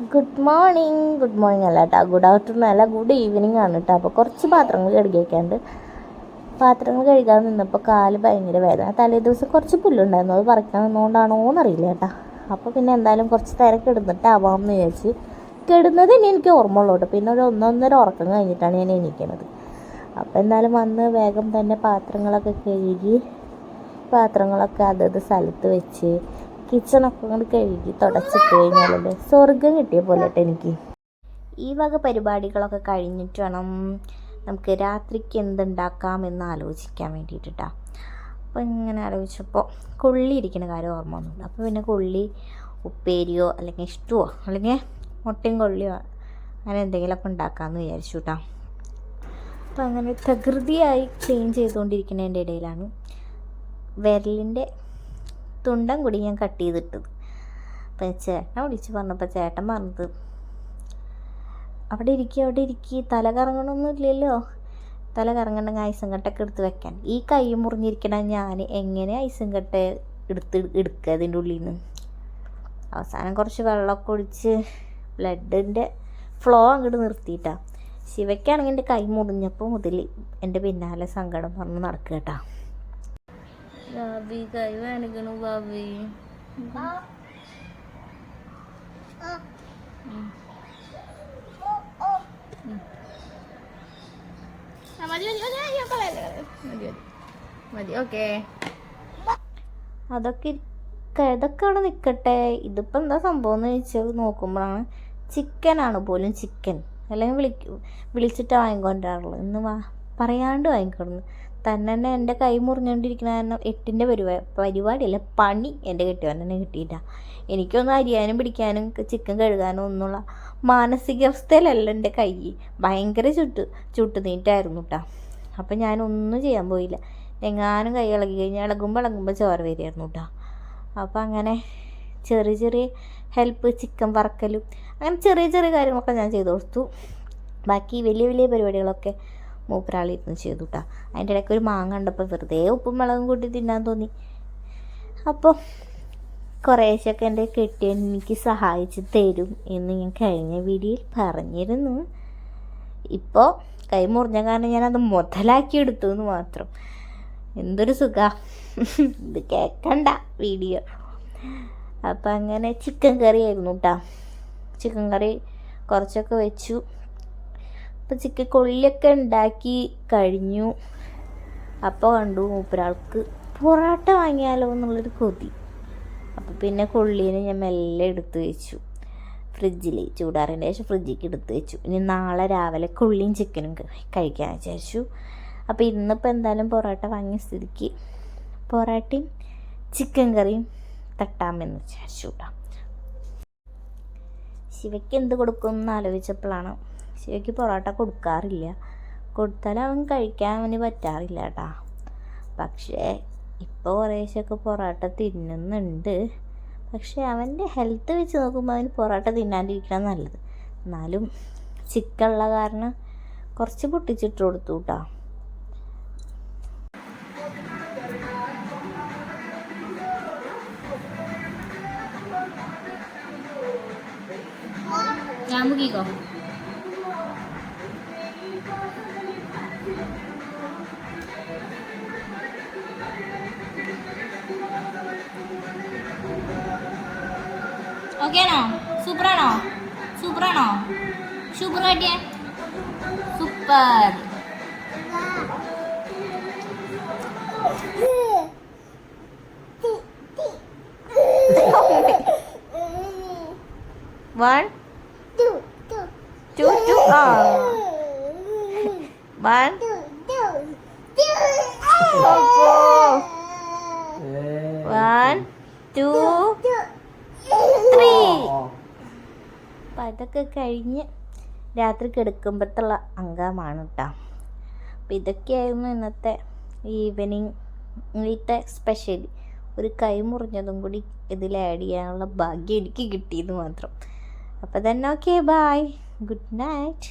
Good morning good morning അല്ല കേട്ടോ good afternoon അല്ല. ഗുഡ് ഈവനിങ് ആണ് കേട്ടോ അപ്പോൾ കുറച്ച് പാത്രങ്ങൾ കഴുകി വയ്ക്കാണ്ട് പാത്രങ്ങൾ കഴുകാൻ നിന്നപ്പോൾ കാൽ ഭയങ്കര വേദന. തലേ ദിവസം കുറച്ച് പുല്ലുണ്ടായിരുന്നു. അത് പറിക്കാൻ നിന്നുകൊണ്ടാണോ എന്നറിയില്ല കേട്ടോ അപ്പോൾ പിന്നെ എന്തായാലും കുറച്ച് തിരക്ക് കിടന്നിട്ടാവാം എന്ന് വിചാരിച്ച് കിടന്നത് ഇനി എനിക്ക് ഓർമ്മ ഉള്ളൂ കേട്ടോ പിന്നെ ഒരു ഒന്നൊന്നര ഉറക്കം കഴിഞ്ഞിട്ടാണ് ഞാൻ എണീക്കുന്നത് അപ്പോൾ എന്തായാലും വന്ന് വേഗം തന്നെ പാത്രങ്ങളൊക്കെ കഴുകി പാത്രങ്ങളൊക്കെ അതത് സ്ഥലത്ത് വെച്ച് കിച്ചണൊക്കെ കൊണ്ട് കഴുകി തുടച്ചിട്ട് കഴിഞ്ഞാലല്ലേ? സ്വർഗം കിട്ടിയ പോലെ എനിക്ക്. ഈ വക പരിപാടികളൊക്കെ കഴിഞ്ഞിട്ട് വേണം നമുക്ക് രാത്രിക്ക് എന്തുണ്ടാക്കാം എന്ന് ആലോചിക്കാൻ വേണ്ടിയിട്ടാ. അപ്പോൾ ഇങ്ങനെ ആലോചിച്ചപ്പോൾ കൊള്ളി ഇരിക്കുന്ന കാര്യം ഓർമ്മ വന്നില്ല അപ്പോൾ പിന്നെ കൊള്ളി ഉപ്പേരിയോ അല്ലെങ്കിൽ ഇഷ്ടമോ അല്ലെങ്കിൽ മുട്ടയും കൊള്ളിയോ? അങ്ങനെ എന്തെങ്കിലുമൊക്കെ ഉണ്ടാക്കാമെന്ന് വിചാരിച്ചു കേട്ടോ അപ്പോൾ അങ്ങനെ തകൃതിയായി ക്ലീൻ ചെയ്തുകൊണ്ടിരിക്കുന്നതിന്റെ ഇടയിലാണ് വിരലിന്റെ തുണ്ടം കൂടി ഞാൻ കട്ട് ചെയ്തിട്ടത്. അപ്പം ചേട്ടൻ വിളിച്ച് പറഞ്ഞപ്പോൾ ചേട്ടൻ പറഞ്ഞത് അവിടെ ഇരിക്കുക അവിടെ ഇരിക്കുക തല കറങ്ങണമൊന്നുമില്ലല്ലോ തല കറങ്ങണ്ട ഐസും കട്ടൊക്കെ എടുത്ത് വെക്കാൻ. ഈ കൈ മുറിഞ്ഞിരിക്കണ ഞാൻ എങ്ങനെ ഐസും കട്ട എടുത്ത് എടുക്കുക അതിന്റെ ഉള്ളിൽ നിന്ന് അവസാനം കുറച്ച് വെള്ളമൊക്കെ ഒഴിച്ച് ബ്ലഡിന്റെ ഫ്ലോ അങ്ങോട്ട് നിർത്തിയിട്ടാണ് ശിവയ്ക്കാണെങ്കിൽ എന്റെ കൈ മുറിഞ്ഞപ്പോൾ മുതൽ എന്റെ പിന്നാലെ സങ്കടം പറഞ്ഞ് നടക്കുക കേട്ടോ. ഭാവി കൈ വേണിക്കണു ഭാവി. മതി ഓക്കെ. അതൊക്കെ ഇതൊക്കെ അവിടെ നിൽക്കട്ടെ ഇതിപ്പോൾ എന്താ സംഭവം എന്ന് ചോദിച്ചാൽ നോക്കുമ്പോഴാണ് ചിക്കനാണ് പോലും ചിക്കൻ. അല്ലെങ്കിൽ വിളിക്കും വിളിച്ചിട്ട് വാങ്ങിക്കൊണ്ടിരാറുള്ളൂ ഇന്ന് വാ. പറയാണ്ട് വാങ്ങിക്കൊടുന്നു. തന്നെ തന്നെ എന്റെ കൈ മുറിഞ്ഞുകൊണ്ടിരിക്കുന്ന കാരണം എട്ടിന്റെ പരിപാടി പരിപാടിയല്ല പണി എന്റെ കെട്ടിയവൻ തന്നെ കിട്ടിയിട്ടാ. എനിക്കൊന്നും അരിയാനും പിടിക്കാനും ചിക്കൻ കഴുകാനും ഒന്നുമുള്ള മാനസികാവസ്ഥയിലല്ല എന്റെ കൈ. ഭയങ്കര ചുട്ട് ചുട്ടു നീറ്റായിരുന്നു കേട്ടോ അപ്പം ഞാനൊന്നും ചെയ്യാൻ പോയില്ല. എങ്ങാനും കൈ ഇളകി കഴിഞ്ഞാൽ ഇളകുമ്പോൾ ഇളകുമ്പോൾ ചോര വരികയായിരുന്നു കേട്ടോ അപ്പം അങ്ങനെ ചെറിയ ചെറിയ ഹെൽപ്പ് ചിക്കൻ വറക്കലും അങ്ങനെ ചെറിയ ചെറിയ കാര്യങ്ങളൊക്കെ ഞാൻ ചെയ്തു കൊടുത്തു. ബാക്കി വലിയ വലിയ പരിപാടികളൊക്കെ മൂപ്പരാളിരുന്ന് ചെയ്തു കേട്ടോ അതിന്റെ ഇടയ്ക്ക് ഒരു മാങ്ങ കണ്ടപ്പോൾ വെറുതെ ഉപ്പും മുളകും കൂട്ടി തിന്നാൻ തോന്നി. അപ്പോൾ കുറേശ്ശൊക്കെ എന്റെ കെട്ടി എനിക്ക് സഹായിച്ച് തരും എന്ന് ഞാൻ കഴിഞ്ഞ വീഡിയോയിൽ പറഞ്ഞിരുന്നു. ഇപ്പോൾ കൈ മുറിഞ്ഞ കാരണം ഞാനത് മുതലാക്കി എടുത്തു എന്ന് മാത്രം. എന്തൊരു സുഖ. ഇത് കേൾക്കണ്ട വീഡിയോ. അപ്പം അങ്ങനെ ചിക്കൻ കറി ആയിരുന്നു കേട്ടോ ചിക്കൻ കറി കുറച്ചൊക്കെ വെച്ചു. അപ്പം ചിക്കൻ കൊള്ളിയൊക്കെ ഉണ്ടാക്കി കഴിഞ്ഞു. അപ്പോൾ കണ്ടു മൂപ്പരാൾക്ക് പൊറോട്ട വാങ്ങിയാലോ എന്നുള്ളൊരു കൊതി. അപ്പോൾ പിന്നെ കൊള്ളീനെ ഞാൻ മെല്ലെ എടുത്ത് വെച്ചു. ഫ്രിഡ്ജിൽ ചൂടാറിന്റെ ശേഷം ഫ്രിഡ്ജിലേക്ക് എടുത്ത് വെച്ചു. ഇനി നാളെ രാവിലെ കൊള്ളിയും ചിക്കനും കഴിക്കാൻ വിചാരിച്ചു. അപ്പോൾ ഇന്നിപ്പോൾ എന്തായാലും പൊറോട്ട വാങ്ങിയ സ്ഥിതിക്ക് പൊറോട്ടയും ചിക്കൻ കറിയും തട്ടാമെന്ന് വിചാരിച്ചു കേട്ടോ ശിവയ്ക്ക് എന്ത് കൊടുക്കും എന്ന് ആലോചിച്ചപ്പോഴാണ് ശിവയ്ക്ക് പൊറോട്ട കൊടുക്കാറില്ല. കൊടുത്താൽ അവൻ കഴിക്കാൻ അവന് പറ്റാറില്ല കേട്ടാ പക്ഷേ ഇപ്പോൾ കുറേശ്ശൊക്കെ പൊറോട്ട തിന്നുന്നുണ്ട്. പക്ഷേ അവന്റെ ഹെൽത്ത് വെച്ച് നോക്കുമ്പോൾ അവന് പൊറോട്ട തിന്നാണ്ടിരിക്കണം നല്ലത്. എന്നാലും ചിക്കൻ ഉള്ള കാരണം കുറച്ച് പൊട്ടിച്ചിട്ട് കൊടുത്തു കേട്ടോ ഞാൻ മുക്കിക്കോ? Suprano, Suprano, Suprano, Super dia. Super. One, two, two, two, two, oh. One, two, two, two, oh. One, two. അതൊക്കെ കഴിഞ്ഞ് രാത്രി കിടക്കുമ്പോഴത്തുള്ള അംഗമാണ് കേട്ടോ അപ്പം ഇതൊക്കെയായിരുന്നു ഇന്നത്തെ ഈവനിങ് ഇന്നത്തെ സ്പെഷ്യൽ ഒരു കൈ മുറിഞ്ഞതും കൂടി ഇതിൽ ആഡ് ചെയ്യാനുള്ള ഭാഗ്യം എനിക്ക് കിട്ടിയത് മാത്രം. അപ്പോൾ തന്നെ ഓക്കെ ബായ് ഗുഡ് നൈറ്റ്.